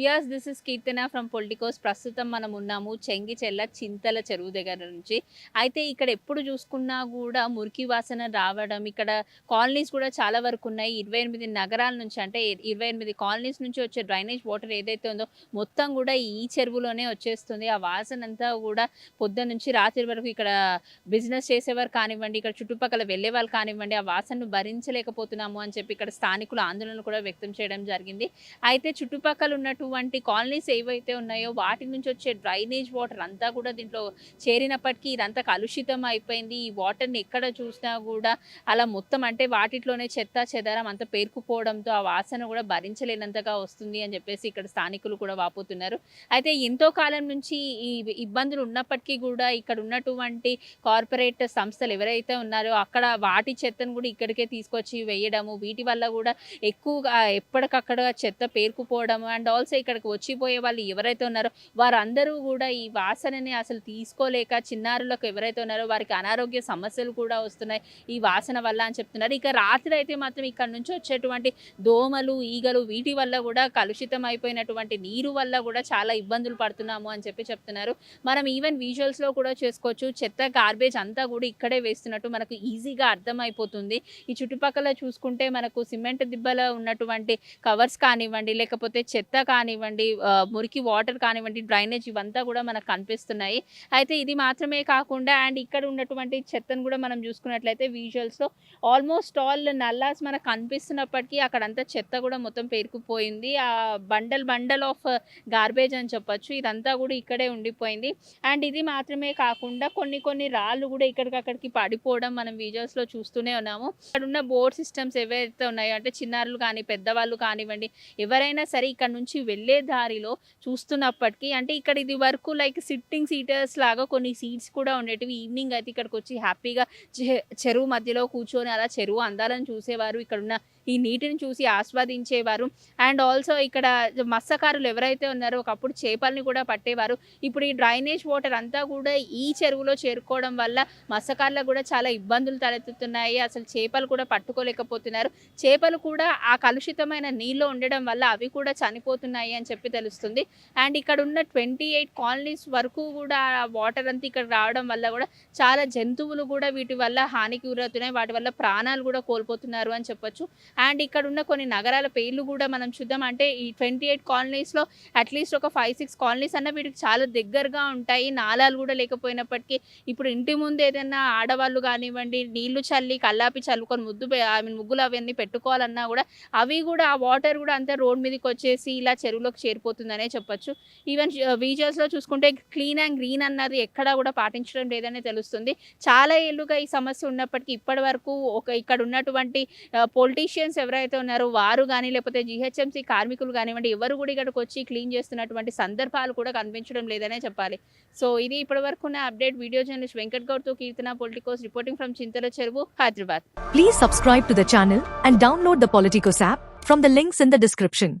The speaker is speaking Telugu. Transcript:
వియాస్ this is Keerthana from Politicos ప్రస్తుతం మనం ఉన్నాము చెంగిచెల్ల చింతల చెరువు దగ్గర నుంచి అయితే ఇక్కడ ఎప్పుడు చూసుకున్నా కూడా మురికి వాసన రావడం ఇక్కడ కాలనీస్ కూడా చాలా వరకు ఉన్నాయి ఇరవై ఎనిమిది నగరాల నుంచి అంటే ఇరవై ఎనిమిది కాలనీస్ నుంచి వచ్చే డ్రైనేజ్ వాటర్ ఏదైతే ఉందో మొత్తం కూడా ఈ చెరువులోనే వచ్చేస్తుంది ఆ వాసన అంతా కూడా పొద్దున్న నుంచి రాత్రి వరకు ఇక్కడ బిజినెస్ చేసేవారు కానివ్వండి ఇక్కడ చుట్టుపక్కల వెళ్ళే వాళ్ళు కానివ్వండి ఆ వాసనను భరించలేకపోతున్నాము అని చెప్పి ఇక్కడ స్థానికులు ఆందోళన కూడా వ్యక్తం చేయడం జరిగింది. అయితే చుట్టుపక్కల ఉన్నట్టు వంటి కాలనీస్ ఏవైతే ఉన్నాయో వాటి నుంచి వచ్చే డ్రైనేజ్ వాటర్ అంతా కూడా దీంట్లో చేరినప్పటికీ ఇదంతా కలుషితం అయిపోయింది. ఈ వాటర్ని ఎక్కడ చూసినా కూడా అలా మొత్తం అంటే వాటిలోనే చెత్త చెదారం అంత పేరుకుపోవడంతో ఆ వాసన కూడా భరించలేనంతగా వస్తుంది అని చెప్పేసి ఇక్కడ స్థానికులు కూడా వాపోతున్నారు. అయితే ఎంతో కాలం నుంచి ఈ ఇబ్బందులు ఉన్నప్పటికీ కూడా ఇక్కడ ఉన్నటువంటి కార్పొరేట్ సంస్థలు ఎవరైతే ఉన్నారో అక్కడ వాటి చెత్తను కూడా ఇక్కడికే తీసుకొచ్చి వేయడము వీటి వల్ల కూడా ఎక్కువగా ఎప్పటికక్కడ చెత్త పేరుకుపోవడం అండ్ ఆల్సో ఇక్కడికి వచ్చిపోయే వాళ్ళు ఎవరైతే ఉన్నారో వారందరూ కూడా ఈ వాసనని అసలు తీసుకోలేక చిన్నారులకు ఎవరైతే ఉన్నారో వారికి అనారోగ్య సమస్యలు కూడా వస్తున్నాయి ఈ వాసన వల్ల అని చెప్తున్నారు. ఇక రాత్రి అయితే మాత్రం ఇక్కడ నుంచి వచ్చేటువంటి దోమలు ఈగలు వీటి వల్ల కూడా కలుషితం అయిపోయినటువంటి నీరు వల్ల కూడా చాలా ఇబ్బందులు పడుతున్నాము అని చెప్పి చెప్తున్నారు. మనం ఈవెన్ విజువల్స్లో కూడా చేసుకోవచ్చు. చెత్త గార్బేజ్ అంతా కూడా ఇక్కడే వేస్తున్నట్టు మనకు ఈజీగా అర్థమైపోతుంది. ఈ చుట్టుపక్కల చూసుకుంటే మనకు సిమెంట్ దిబ్బలో ఉన్నటువంటి కవర్స్ కానివ్వండి లేకపోతే చెత్త కానివ్వండి కానివ్వండి మురికి వాటర్ కానివ్వండి డ్రైనేజ్ ఇవంతా కూడా మనకు కనిపిస్తున్నాయి. అయితే ఇది మాత్రమే కాకుండా అండ్ ఇక్కడ ఉన్నటువంటి చెత్తను కూడా మనం చూసుకున్నట్లయితే విజువల్స్లో ఆల్మోస్ట్ ఆల్ నల్లాస్ మనకు కనిపిస్తున్నప్పటికీ అక్కడంతా చెత్త కూడా మొత్తం పేరుకుపోయింది. ఆ బండల్ బండల్ ఆఫ్ గార్బేజ్ అని చెప్పొచ్చు. ఇదంతా కూడా ఇక్కడే ఉండిపోయింది. అండ్ ఇది మాత్రమే కాకుండా కొన్ని కొన్ని రాళ్ళు కూడా ఇక్కడికక్కడికి పడిపోవడం మనం విజువల్స్లో చూస్తూనే ఉన్నాము. ఇక్కడ ఉన్న బోర్డ్ సిస్టమ్స్ ఏవైతే ఉన్నాయో అంటే చిన్నారులు కానీ పెద్దవాళ్ళు కానివ్వండి ఎవరైనా సరే ఇక్కడ నుంచి వెళ్ళే దారిలో చూస్తున్నప్పటికీ అంటే ఇక్కడ ఇది వరకు లైక్ సిట్టింగ్ సీటర్స్ లాగా కొన్ని సీట్స్ కూడా ఉండేటివి. ఈవినింగ్ అయితే ఇక్కడికి వచ్చి హ్యాపీగా చెరువు మధ్యలో కూర్చొని అలా చెరువు అందాలను చూసేవారు. ఇక్కడ ఉన్న ఈ నీటిని చూసి ఆస్వాదించేవారు. అండ్ ఆల్సో ఇక్కడ మత్స్యకారులు ఎవరైతే ఉన్నారో ఒకప్పుడు చేపల్ని కూడా పట్టేవారు. ఇప్పుడు ఈ డ్రైనేజ్ వాటర్ అంతా కూడా ఈ చెరువులో చేరుకోవడం వల్ల మత్స్యకారులకు కూడా చాలా ఇబ్బందులు తలెత్తుతున్నాయి. అసలు చేపలు కూడా పట్టుకోలేకపోతున్నారు. చేపలు కూడా ఆ కలుషితమైన నీళ్ళు ఉండడం వల్ల అవి కూడా చనిపోతున్నాయి అని చెప్పి తెలుస్తుంది. అండ్ ఇక్కడ ఉన్న ట్వంటీ ఎయిట్ కాలనీస్ వరకు కూడా వాటర్ అంతా ఇక్కడ రావడం వల్ల కూడా చాలా జంతువులు కూడా వీటి వల్ల హానికి గురవుతున్నాయి. వాటి వల్ల ప్రాణాలు కూడా కోల్పోతున్నారు అని చెప్పొచ్చు. అండ్ ఇక్కడ ఉన్న కొన్ని నగరాల పేర్లు కూడా మనం చూద్దాం. అంటే ఈ ట్వంటీ ఎయిట్ కాలనీస్లో అట్లీస్ట్ ఒక ఫైవ్ సిక్స్ కాలనీస్ అన్న వీటికి చాలా దగ్గరగా ఉంటాయి. నాలాలు కూడా లేకపోయినప్పటికీ ఇప్పుడు ఇంటి ముందు ఏదైనా ఆడవాళ్ళు కానివ్వండి నీళ్ళు చల్లి కల్లాపి చల్లుకొని ముద్దు ఐ మీన్ ముగ్గులు అవన్నీ పెట్టుకోవాలన్నా కూడా అవి కూడా ఆ వాటర్ కూడా అంతా రోడ్ మీదకి వచ్చేసి ఇలా చెరువులోకి చేరిపోతుందనే చెప్పొచ్చు. ఈవెన్ విజువల్స్లో uh, చూసుకుంటే క్లీన్ అండ్ గ్రీన్ అన్నది ఎక్కడా కూడా పాటించడం లేదనే తెలుస్తుంది. చాలా ఏళ్ళుగా ఈ సమస్య ఉన్నప్పటికీ ఇప్పటి వరకు ఒక ఇక్కడ ఉన్నటువంటి uh, టెక్నీషియన్స్ ఎవరైతే ఉన్నారో వారు కానీ లేకపోతే జిహెచ్ఎంసీ కార్మికులు కానివ్వండి ఎవరు కూడా ఇక్కడికి వచ్చి క్లీన్ చేస్తున్నటువంటి సందర్భాలు కూడా కనిపించడం లేదనే చెప్పాలి. సో ఇది ఇప్పటి వరకు ఉన్న update. Video journalist Venkat గౌడ్తో Keerthana Politicos reporting from Chintala Cheruvu Hyderabad please subscribe to the channel and download the Politicos app from the links in the description